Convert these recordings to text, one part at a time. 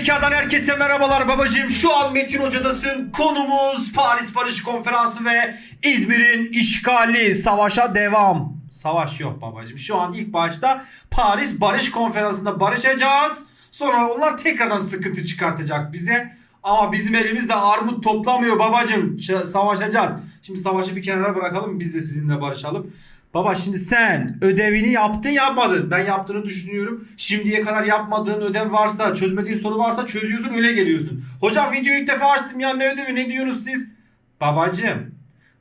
Zekadan herkese merhabalar babacığım. Şu an Metin Hoca'dasın. Konumuz Paris Barış Konferansı ve İzmir'in işgali. Savaşa devam. Savaş yok babacığım. Şu an ilk başta Paris Barış Konferansı'nda barışacağız. Sonra onlar tekrardan sıkıntı çıkartacak bize. Ama bizim elimizde armut toplamıyor babacığım. Ç- savaşacağız. Şimdi savaşı bir kenara bırakalım. Biz de sizinle barışalım. Baba şimdi sen ödevini yaptın yapmadın. Ben yaptığını düşünüyorum. Şimdiye kadar yapmadığın ödev varsa, çözmediğin soru varsa çözüyorsun öyle geliyorsun. Hocam videoyu ilk defa açtım ya ne ödevi ne diyorsunuz siz? Babacım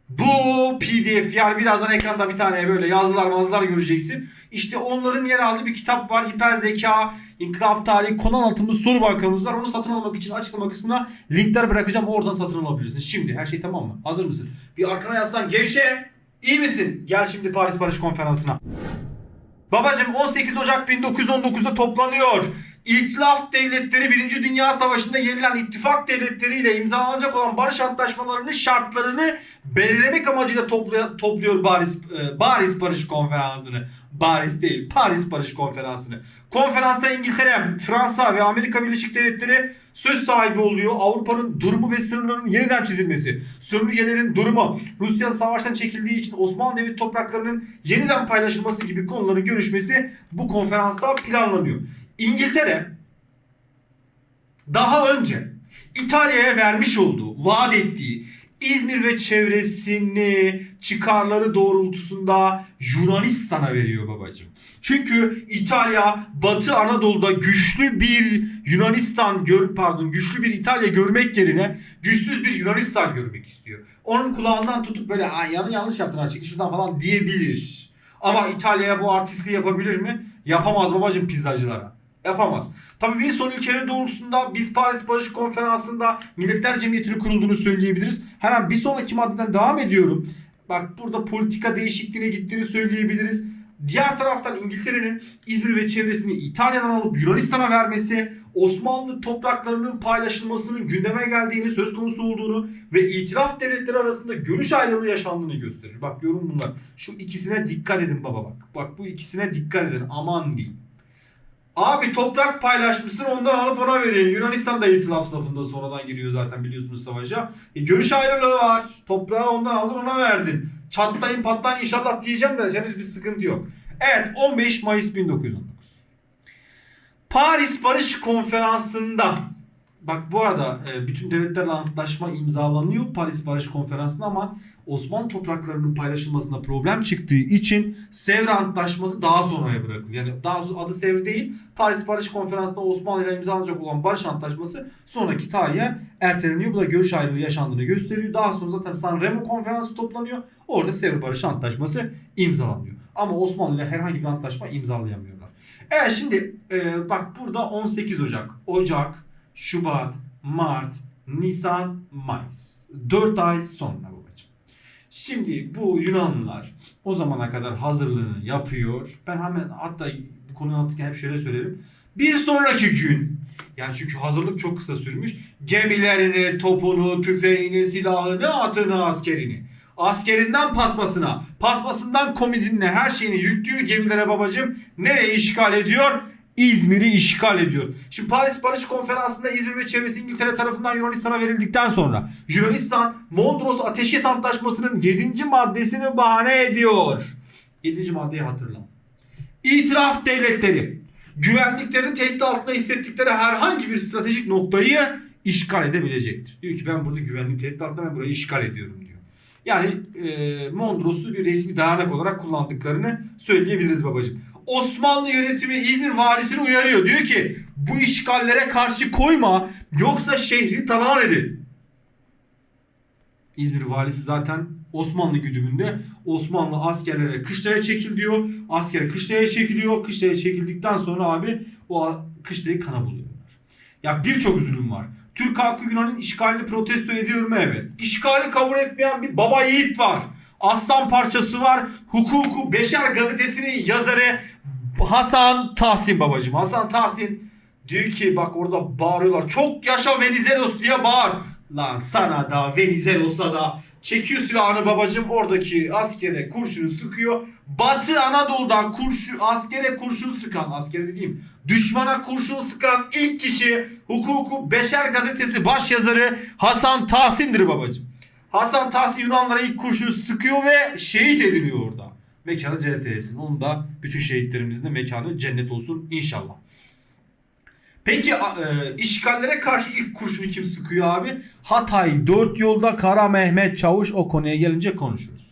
bu pdf yani birazdan ekranda bir tane böyle yazılar mazılar göreceksin. İşte onların yer aldığı bir kitap var. Hiper zeka, inkılap tarihi, konu anlatımı soru bankamız var. Onu satın almak için açıklama kısmına linkler bırakacağım. Oradan satın alabilirsin. Şimdi her şey tamam mı? Hazır mısın? Bir arkana yaslan gevşe. İyi misin? Gel şimdi Paris Barış Konferansı'na. Babacım 18 Ocak 1919'da toplanıyor. İtilaf devletleri 1. Dünya Savaşı'nda yenilen ittifak devletleriyle imzalanacak olan barış antlaşmalarının şartlarını belirlemek amacıyla topla- topluyor Paris, e, Paris Barış Konferansı'nı. Paris değil, Paris Barış Konferansı'nı. Konferansta İngiltere, Fransa ve Amerika Birleşik Devletleri söz sahibi oluyor. Avrupa'nın durumu ve sınırlarının yeniden çizilmesi, sömürgelerin durumu, Rusya savaştan çekildiği için Osmanlı Devleti topraklarının yeniden paylaşılması gibi konuların görüşmesi bu konferansta planlanıyor. İngiltere daha önce İtalya'ya vermiş olduğu, vaat ettiği İzmir ve çevresini çıkarları doğrultusunda Yunanistan'a veriyor babacığım. Çünkü İtalya Batı Anadolu'da güçlü bir Yunanistan gör pardon güçlü bir İtalya görmek yerine güçsüz bir Yunanistan görmek istiyor. Onun kulağından tutup böyle yanı yanlış yaptın artık şuradan falan diyebilir. Ama İtalya'ya bu artistliği yapabilir mi? Yapamaz babacığım pizzacılara. Yapamaz. Tabii Wilson ülkeleri doğrultusunda biz Paris Barış Konferansı'nda Milletler Cemiyeti'nin kurulduğunu söyleyebiliriz. Hemen bir sonraki maddeden devam ediyorum. Bak burada politika değişikliğine gittiğini söyleyebiliriz. Diğer taraftan İngiltere'nin İzmir ve çevresini İtalya'dan alıp Yunanistan'a vermesi, Osmanlı topraklarının paylaşılmasının gündeme geldiğini, söz konusu olduğunu ve itilaf devletleri arasında görüş ayrılığı yaşandığını gösterir. Bak yorum bunlar. Şu ikisine dikkat edin baba bak. Bak bu ikisine dikkat edin. Aman diyeyim. Abi toprak paylaşmışsın ondan alıp ona verin. Yunanistan da itilaf safında sonradan giriyor zaten biliyorsunuz savaşa. E, görüş ayrılığı var. Toprağı ondan aldın ona verdin. Çatlayın patlayın inşallah diyeceğim de henüz bir sıkıntı yok. Evet 15 Mayıs 1919. Paris Barış Konferansı'nda Bak bu arada e, bütün devletlerle antlaşma imzalanıyor Paris Barış Konferansı'nda ama Osmanlı topraklarının paylaşılmasında problem çıktığı için Sevr Antlaşması daha sonraya bırakıldı. Yani daha adı Sevr değil. Paris Barış Konferansı'nda Osmanlı ile imzalanacak olan Barış Antlaşması sonraki tarihe erteleniyor. Bu da görüş ayrılığı yaşandığını gösteriyor. Daha sonra zaten San Remo Konferansı toplanıyor. Orada Sevr Barış Antlaşması imzalanıyor. Ama Osmanlı ile herhangi bir antlaşma imzalayamıyorlar. Evet şimdi e, bak burada 18 Ocak, Ocak, Şubat, Mart, Nisan, Mayıs. 4 ay sonra babacığım. Şimdi bu Yunanlılar o zamana kadar hazırlığını yapıyor. Ben hemen hatta bu konuyu anlatırken hep şöyle söylerim. Bir sonraki gün yani çünkü hazırlık çok kısa sürmüş. Gemilerini, topunu, tüfeğini, silahını, atını, askerini. Askerinden paspasına, paspasından komidinine her şeyini yüklüyor gemilere babacım. Nereye işgal ediyor? İzmir'i işgal ediyor. Şimdi Paris Barış Konferansı'nda İzmir ve çevresi İngiltere tarafından Yunanistan'a verildikten sonra Yunanistan Mondros Ateşkes Antlaşması'nın 7. maddesini bahane ediyor. 7. maddeyi hatırla. İtiraf devletleri güvenliklerin tehdit altında hissettikleri herhangi bir stratejik noktayı işgal edebilecektir. Diyor ki ben burada güvenlik tehdit altında ben burayı işgal ediyorum diyor. Yani e, Mondros'u bir resmi dayanak olarak kullandıklarını söyleyebiliriz babacığım. Osmanlı yönetimi İzmir valisini uyarıyor. Diyor ki bu işgallere karşı koyma yoksa şehri talan edin. İzmir valisi zaten Osmanlı güdümünde Osmanlı askerlere kışlaya çekil diyor. Asker kışlaya çekiliyor. Kışlaya çekildikten sonra abi o kışlayı kana buluyorlar. Ya birçok zulüm var. Türk halkı Yunan'ın işgalini protesto ediyor mu? Evet. İşgali kabul etmeyen bir baba yiğit var. Aslan parçası var. Hukuku Beşer gazetesinin yazarı Hasan Tahsin babacığım. Hasan Tahsin diyor ki bak orada bağırıyorlar. Çok yaşa Venizelos diye bağır. Lan sana da Venizelos'a da Çekiyor silahını babacım oradaki askere kurşunu sıkıyor. Batı Anadolu'da kurşun, askere kurşun sıkan, askere dediğim düşmana kurşun sıkan ilk kişi Hukuku Beşer gazetesi başyazarı Hasan Tahsin'dir babacım. Hasan Tahsin Yunanlara ilk kurşunu sıkıyor ve şehit ediliyor orada. Mekanı cennet eylesin. Onun da bütün şehitlerimizin de mekanı cennet olsun inşallah. Peki e, işgallere karşı ilk kurşunu kim sıkıyor abi? Hatay dört yolda Kara Mehmet Çavuş o konuya gelince konuşuruz.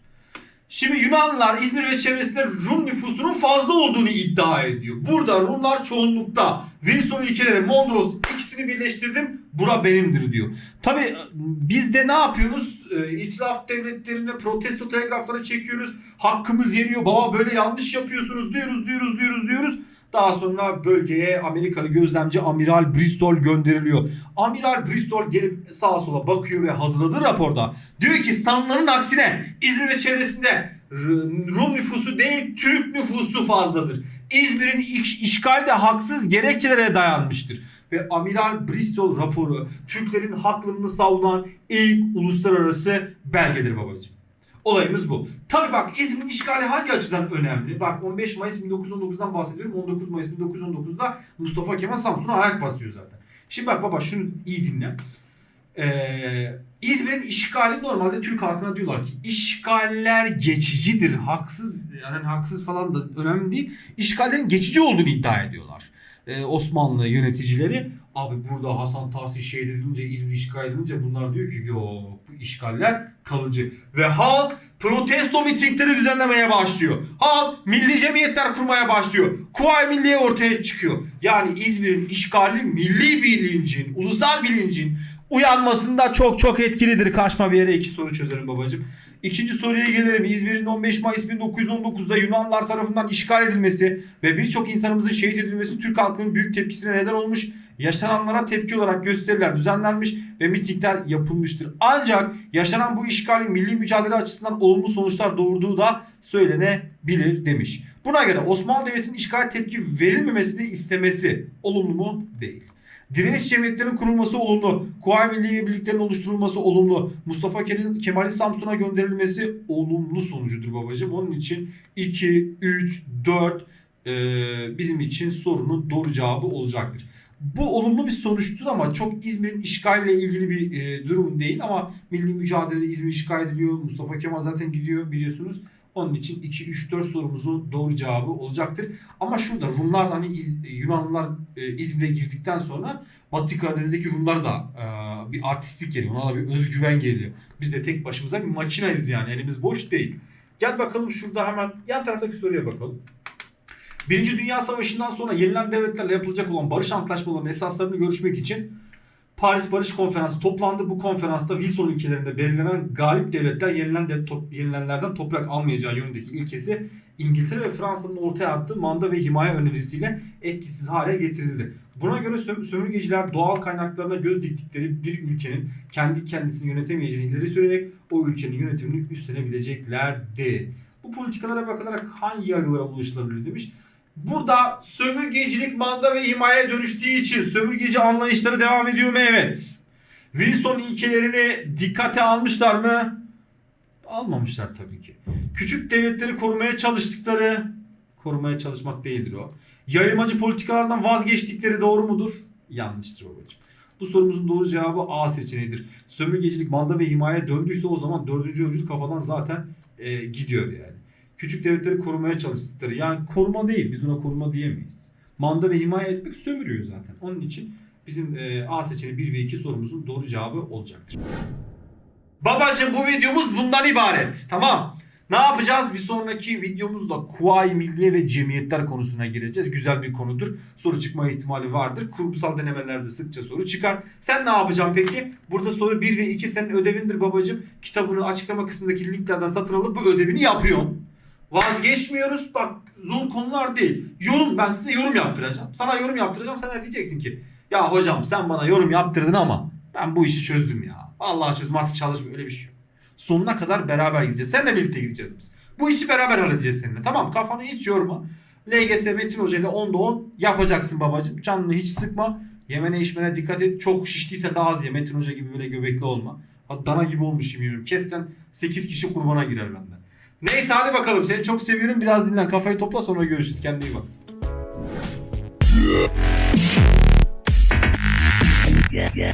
Şimdi Yunanlılar İzmir ve çevresinde Rum nüfusunun fazla olduğunu iddia ediyor. Burada Rumlar çoğunlukta. Wilson ilkeleri Mondros ikisini birleştirdim. Bura benimdir diyor. Tabi biz de ne yapıyoruz? E, İtilaf devletlerine protesto telgrafları çekiyoruz. Hakkımız yeniyor. Baba böyle yanlış yapıyorsunuz diyoruz diyoruz diyoruz diyoruz. Daha sonra bölgeye Amerikalı gözlemci Amiral Bristol gönderiliyor. Amiral Bristol gelip sağa sola bakıyor ve hazırladığı raporda diyor ki sanılanın aksine İzmir ve çevresinde Rum nüfusu değil Türk nüfusu fazladır. İzmir'in iş- işgali de haksız gerekçelere dayanmıştır. Ve Amiral Bristol raporu Türklerin haklılığını savunan ilk uluslararası belgedir babacığım. Olayımız bu. Tabi bak İzmir'in işgali hangi açıdan önemli? Bak 15 Mayıs 1919'dan bahsediyorum. 19 Mayıs 1919'da Mustafa Kemal Samsun'a ayak basıyor zaten. Şimdi bak baba şunu iyi dinle. Ee, İzmir'in işgali normalde Türk halkına diyorlar ki işgaller geçicidir. Haksız yani haksız falan da önemli değil. İşgallerin geçici olduğunu iddia ediyorlar. Ee, Osmanlı yöneticileri abi burada Hasan Tahsin şehit edilince İzmir işgal edilince bunlar diyor ki yok bu işgaller kalıcı. Ve halk protesto mitingleri düzenlemeye başlıyor. Halk milli cemiyetler kurmaya başlıyor. Kuvayi Milliye ortaya çıkıyor. Yani İzmir'in işgali milli bilincin, ulusal bilincin uyanmasında çok çok etkilidir. Kaçma bir yere iki soru çözelim babacığım. İkinci soruya gelelim. İzmir'in 15 Mayıs 1919'da Yunanlılar tarafından işgal edilmesi ve birçok insanımızın şehit edilmesi Türk halkının büyük tepkisine neden olmuş. Yaşananlara tepki olarak gösteriler düzenlenmiş ve mitingler yapılmıştır. Ancak yaşanan bu işgalin milli mücadele açısından olumlu sonuçlar doğurduğu da söylenebilir demiş. Buna göre Osmanlı Devleti'nin işgal tepki verilmemesini istemesi olumlu mu? Değil. Direniş cemiyetlerinin kurulması olumlu. Kuvayi Milliye Birliklerinin oluşturulması olumlu. Mustafa Kemal'in Samsun'a gönderilmesi olumlu sonucudur babacığım. Onun için 2, 3, 4 e, bizim için sorunun doğru cevabı olacaktır. Bu olumlu bir sonuçtur ama çok İzmir'in işgalle ilgili bir e, durum değil ama milli mücadelede İzmir işgal ediliyor. Mustafa Kemal zaten gidiyor biliyorsunuz. Onun için 2 3 4 sorumuzun doğru cevabı olacaktır. Ama şurada Rumlar hani İz- Yunanlılar e, İzmir'e girdikten sonra Batı Karadeniz'deki Rumlar da e, bir artistik geliyor. Ona da bir özgüven geliyor. Biz de tek başımıza bir makinayız yani. Elimiz boş değil. Gel bakalım şurada hemen yan taraftaki soruya bakalım. Birinci Dünya Savaşı'ndan sonra yenilen devletlerle yapılacak olan barış antlaşmalarının esaslarını görüşmek için Paris Barış Konferansı toplandı. Bu konferansta Wilson ülkelerinde belirlenen galip devletler yenilen de, top, yenilenlerden toprak almayacağı yönündeki ilkesi İngiltere ve Fransa'nın ortaya attığı manda ve himaye önerisiyle etkisiz hale getirildi. Buna göre sö- sömürgeciler doğal kaynaklarına göz diktikleri bir ülkenin kendi kendisini yönetemeyeceğini ileri sürerek o ülkenin yönetimini üstlenebileceklerdi. Bu politikalara bakılarak hangi yargılara ulaşılabilir demiş. Burada sömürgecilik manda ve himaye dönüştüğü için sömürgeci anlayışları devam ediyor mu? Evet. Wilson ilkelerini dikkate almışlar mı? Almamışlar tabii ki. Küçük devletleri korumaya çalıştıkları, korumaya çalışmak değildir o. Yayılmacı politikalardan vazgeçtikleri doğru mudur? Yanlıştır babacığım. Bu sorumuzun doğru cevabı A seçeneğidir. Sömürgecilik manda ve himaye döndüyse o zaman dördüncü öncül kafadan zaten e, gidiyor yani küçük devletleri korumaya çalıştıkları. Yani koruma değil. Biz buna koruma diyemeyiz. Manda ve himaye etmek sömürüyor zaten. Onun için bizim e, A seçeneği 1 ve 2 sorumuzun doğru cevabı olacaktır. Babacım bu videomuz bundan ibaret. Tamam. Ne yapacağız? Bir sonraki videomuzda Kuvayi Milliye ve Cemiyetler konusuna gireceğiz. Güzel bir konudur. Soru çıkma ihtimali vardır. Kurumsal denemelerde sıkça soru çıkar. Sen ne yapacaksın peki? Burada soru 1 ve 2 senin ödevindir babacım. Kitabını açıklama kısmındaki linklerden satın alıp bu ödevini yapıyorsun. Vazgeçmiyoruz. Bak zor konular değil. Yorum ben size yorum yaptıracağım. Sana yorum yaptıracağım. Sen de diyeceksin ki ya hocam sen bana yorum yaptırdın ama ben bu işi çözdüm ya. Vallahi çözdüm artık çalışmıyor öyle bir şey yok. Sonuna kadar beraber gideceğiz. Seninle birlikte gideceğiz biz. Bu işi beraber halledeceğiz seninle. Tamam kafanı hiç yorma. LGS Metin Hoca ile 10'da 10 yapacaksın babacım. Canını hiç sıkma. Yemene içmene dikkat et. Çok şiştiyse daha az ye. Metin Hoca gibi böyle göbekli olma. Dana gibi olmuş yemin ediyorum. Kessen 8 kişi kurbana girer benden. Neyse hadi bakalım seni çok seviyorum. Biraz dinlen kafayı topla sonra görüşürüz. Kendine iyi bak. Yeah, yeah.